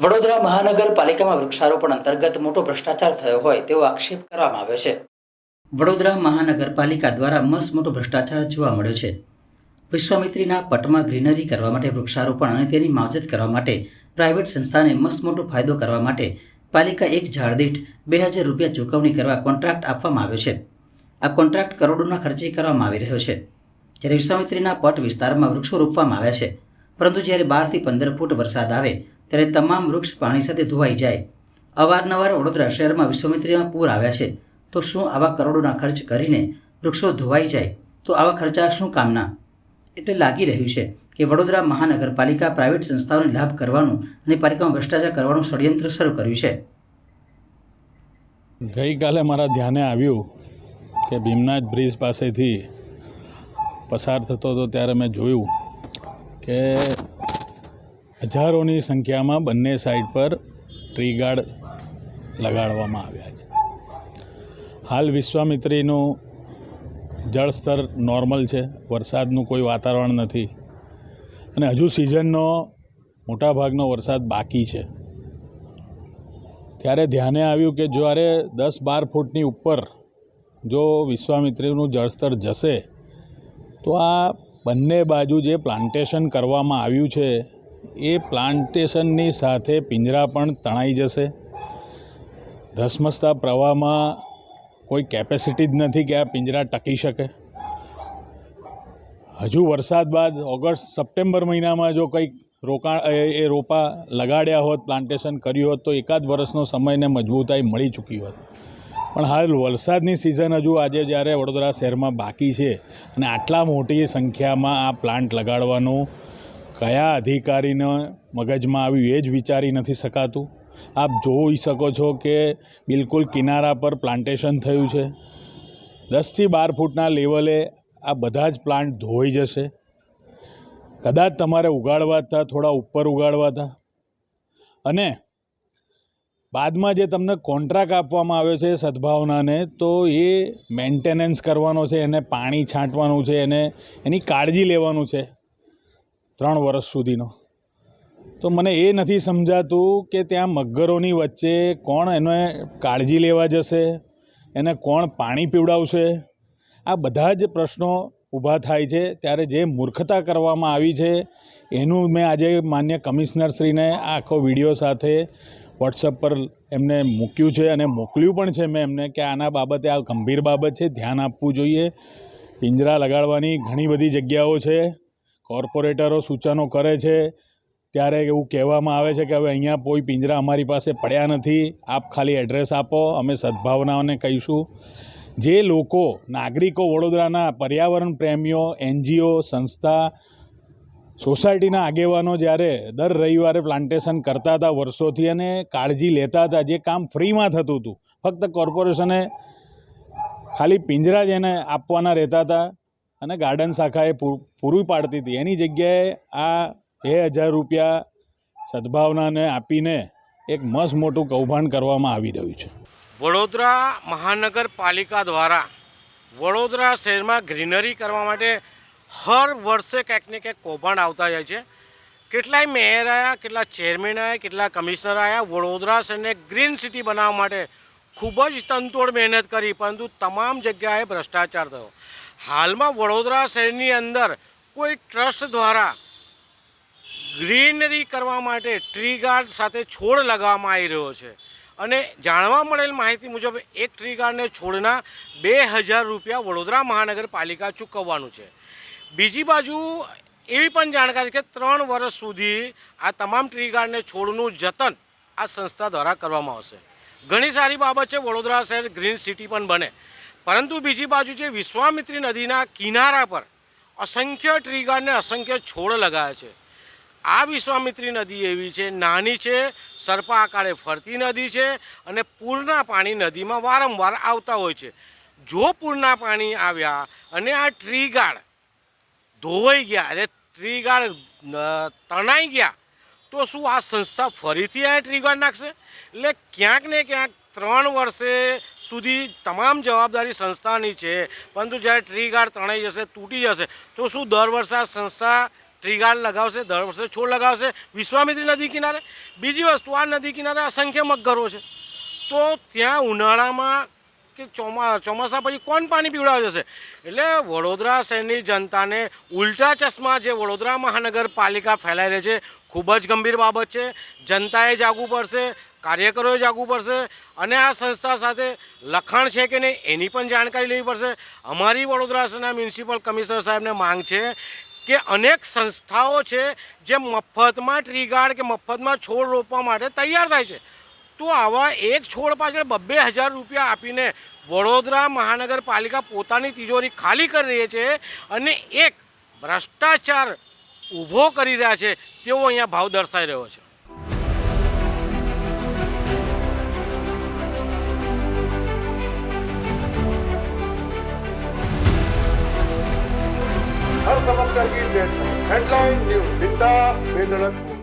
વડોદરા મહાનગરપાલિકામાં વૃક્ષારોપણ અંતર્ગત મોટો ભ્રષ્ટાચાર થયો હોય તેવો આક્ષેપ કરવામાં આવ્યો છે. વડોદરા મહાનગરપાલિકા દ્વારા મસ્ત મોટો ભ્રષ્ટાચાર જોવા મળ્યો છે. વિશ્વામિત્રીના પટમાં ગ્રીનરી કરવા માટે વૃક્ષારોપણ અને તેની માવજત કરવા માટે પ્રાઇવેટ સંસ્થાને મસ્ત મોટો ફાયદો કરવા માટે પાલિકા એક ઝાડ બે હજાર રૂપિયા ચૂકવણી કરવા કોન્ટ્રાક્ટ આપવામાં આવ્યો છે. આ કોન્ટ્રાક્ટ કરોડોના ખર્ચે કરવામાં આવી રહ્યો છે. જ્યારે વિશ્વામિત્રીના પટ વિસ્તારમાં વૃક્ષો રોપવામાં આવ્યા છે પરંતુ જ્યારે બારથી પંદર ફૂટ વરસાદ આવે, ત્યારે તમામ વૃક્ષ પાણી સાથે ધોવાઈ જાય. અવારનવાર વડોદરા શહેરમાં વિશ્વામિત્રીમાં પૂર આવ્યા છે. તો શું આવા કરોડોના ખર્ચ કરીને વૃક્ષો ધોવાઈ જાય? તો આવા ખર્ચા શું કામના? એટલે લાગી રહ્યું છે કે વડોદરા મહાનગરપાલિકા પ્રાઇવેટ સંસ્થાઓને લાભ કરવાનું અને પાલિકામાં ભ્રષ્ટાચાર કરવાનું ષડયંત્ર શરૂ કર્યું છે. ગઈકાલે મારા ધ્યાને આવ્યું કે ભીમનાથ બ્રિજ પાસેથી પસાર થતો હતો ત્યારે મેં જોયું કે હજારોની સંખ્યામાં બંને સાઈડ પર ટ્રી ગાર્ડ લગાડવામાં આવ્યા છે. હાલ વિશ્વામિત્રીનું જળસ્તર નોર્મલ છે, વરસાદનું કોઈ વાતાવરણ નથી અને હજુ સિઝનનો મોટાભાગનો વરસાદ બાકી છે. ત્યારે ધ્યાને આવ્યું કે જ્યારે દસ બાર ફૂટની ઉપર જો વિશ્વામિત્રીનું જળસ્તર જશે, તો આ બંને બાજુ જે પ્લાન્ટેશન કરવામાં આવ્યું છે, એ પ્લાન્ટેશનની સાથે પિંજરા પણ તણાઈ જશે. ધસમસતા પ્રવાહમાં કોઈ કેપેસિટી જ નથી કે આ પિંજરા ટકી શકે. હજુ વરસાદ બાદ ઓગસ્ટ, સપ્ટેમ્બર મહિનામાં જો કંઈક રોકાણ એ રોપા લગાડ્યા હોત પ્લાન્ટેશન કર્યું હોત, તો એકાદ વર્ષનો સમયને મજબૂતાઈ મળી ચૂકી હોત. પણ હાલ વરસાદની સિઝન હજુ આજે જ્યારે વડોદરા શહેરમાં બાકી છે અને આટલા મોટી સંખ્યામાં આ પ્લાન્ટ લગાડવાનું કયા અધિકારીને મગજમાં આવ્યું એ જ વિચારી નથી શકાતું. આપ જોઈ શકો છો કે બિલકુલ કિનારા પર પ્લાન્ટેશન થયું છે. દસથી બાર ફૂટના લેવલે આ બધા જ પ્લાન્ટ ધોઈ જશે. કદાચ તમારે ઉગાડવા હતા, થોડા ઉપર ઉગાડવા હતા. અને બાદમાં જે તમને કોન્ટ્રાક્ટ આપવામાં આવ્યો છે સદભાવનાને, તો એ મેન્ટેનન્સ કરવાનો છે, એને પાણી છાંટવાનું છે, એને એની કાળજી લેવાનું છે ત્રણ વર્ષ સુધીનો. તો મને એ નથી સમજાતું કે ત્યાં મગરોની વચ્ચે કોણ એને કાળજી લેવા જશે, એને કોણ પાણી પીવડાવશે. આ બધા જ પ્રશ્નો ઊભા થાય છે. ત્યારે જે મૂર્ખતા કરવામાં આવી છે, એનું મેં આજે માન્ય કમિશનરશ્રીને આખો વીડિયો સાથે વોટ્સઅપ પર એમને મૂક્યું છે અને મોકલ્યું પણ છે મેં એમને કે આના બાબતે આ ગંભીર બાબત છે, ધ્યાન આપવું જોઈએ. પિંજરા લગાડવાની ઘણી બધી જગ્યાઓ છે, કોર્પોરેટરો સૂચનો કરે છે. ત્યારે એવું કહેવામાં આવે છે કે હવે અહીંયા કોઈ પિંજરા અમારી પાસે પડ્યા નથી. આપ ખાલી એડ્રેસ આપો, અમે સદભાવનાઓને કહીશું. જે લોકો નાગરિકો વડોદરાના પર્યાવરણ પ્રેમીઓ, એનજીઓ, સંસ્થા સોસાયટીના આગેવાનો જ્યારે દર રવિવારે પ્લાન્ટેશન કરતા હતા વર્ષોથી અને કાળજી લેતા હતા, જે કામ ફ્રીમાં થતું હતું. ફક્ત કોર્પોરેશને ખાલી પિંજરા જ એને આપવાના રહેતા હતા અને ગાર્ડન શાખાએ પૂરું પાડતી હતી. એની જગ્યાએ આ બે હજાર રૂપિયા સદભાવનાને આપીને એક મસ્ત મોટું કૌભાંડ કરવામાં આવી રહ્યું છે. વડોદરા મહાનગરપાલિકા દ્વારા વડોદરા શહેરમાં ગ્રીનરી કરવા માટે હર વર્ષે ક્યાંક ને ક્યાંક કૌભાંડ આવતા જાય છે. કેટલાય મેયર આવ્યા કેટલા ચેરમેન આવ્યા કેટલા કમિશનર આવ્યા વડોદરા શહેરને ગ્રીન સિટી બનાવવા માટે ખૂબ જ તનતોડ મહેનત કરી, પરંતુ તમામ જગ્યાએ ભ્રષ્ટાચાર થયો. હાલમાં વડોદરા શહેરની અંદર કોઈ ટ્રસ્ટ દ્વારા ગ્રીનરી કરવા માટે ટ્રી ગાર્ડ સાથે છોડ લગાવવામાં આવી રહ્યો છે. અને જાણવા મળેલ માહિતી મુજબ, એક ટ્રી ગાર્ડને છોડના બે હજાર રૂપિયા વડોદરા મહાનગરપાલિકા ચૂકવવાનું છે. બીજી બાજુ એવી પણ જાણકારી કે ત્રણ વર્ષ સુધી આ તમામ ટ્રી ગાર્ડને છોડનું જતન આ સંસ્થા દ્વારા કરવામાં આવશે. ઘણી સારી બાબત છે, વડોદરા શહેર ગ્રીન સિટી પણ બને. પરંતુ બીજી બાજુ જે વિશ્વામિત્રી નદીના કિનારા પર અસંખ્ય ટ્રી ગાર્ડને અસંખ્ય છોડ લગાવ્યા છે. આ વિશ્વામિત્રી નદી એવી છે, નાની છે, સર્પા આકારે ફરતી નદી છે અને પૂરના પાણી નદીમાં વારંવાર આવતા હોય છે. જો પૂરના પાણી આવ્યા અને આ ટ્રી ગાર્ડ ધોવાઈ ગયા અને ટ્રી ગાર્ડ તણાઈ ગયા. તો શું આ સંસ્થા ફરીથી આ ટ્રી ગાર્ડ નાખશે? એટલે ક્યાંક ને ક્યાંક ત્રણ વર્ષે સુધી તમામ જવાબદારી સંસ્થાની છે. પરંતુ જ્યારે ટ્રી ગાર્ડ તણાઈ જશે, તૂટી જશે, તો શું દર વર્ષે આ સંસ્થા ટ્રી ગાર્ડ લગાવશે, દર વર્ષે છોડ લગાવશે? વિશ્વામિત્રી નદી કિનારે? બીજી વસ્તુ, આ નદી કિનારે અસંખ્ય મગરો છે. તો ત્યાં ઉનાળામાં કે ચોમા, ચોમાસા પછી કોણ પાણી પીવડાવે જશે એટલે વડોદરા શહેરની જનતાને ઉલટા ચશ્મા જે વડોદરા મહાનગરપાલિકા ફેલાઈ રહી છે, ખૂબ જ ગંભીર બાબત છે. જનતાએ જાગવું પડશે, કાર્યકરોએ જાગવું પડશે અને આ સંસ્થા સાથે લખાણ છે કે નહીં એની પણ જાણકારી લેવી પડશે. અમારી વડોદરા શહેરના મ્યુનિસિપલ કમિશનર સાહેબને માંગ છે કે અનેક સંસ્થાઓ છે જે મફતમાં ટ્રી ગાર્ડ કે મફતમાં છોડ રોપવા માટે તૈયાર થાય છે. તો આવા એક છોડ પાછળ બબ્બે હજાર રૂપિયા આપીને વડોદરા મહાનગરપાલિકા પોતાની તિજોરી ખાલી કરી રહી છે અને એક ભ્રષ્ટાચાર ઊભો કરી રહ્યા છે, તેવો અહીંયા ભાવ દર્શાઈ રહ્યો છે. હર સમસ્યા હેડલાઇન ન્યૂઝ બિંદાસ બેધડક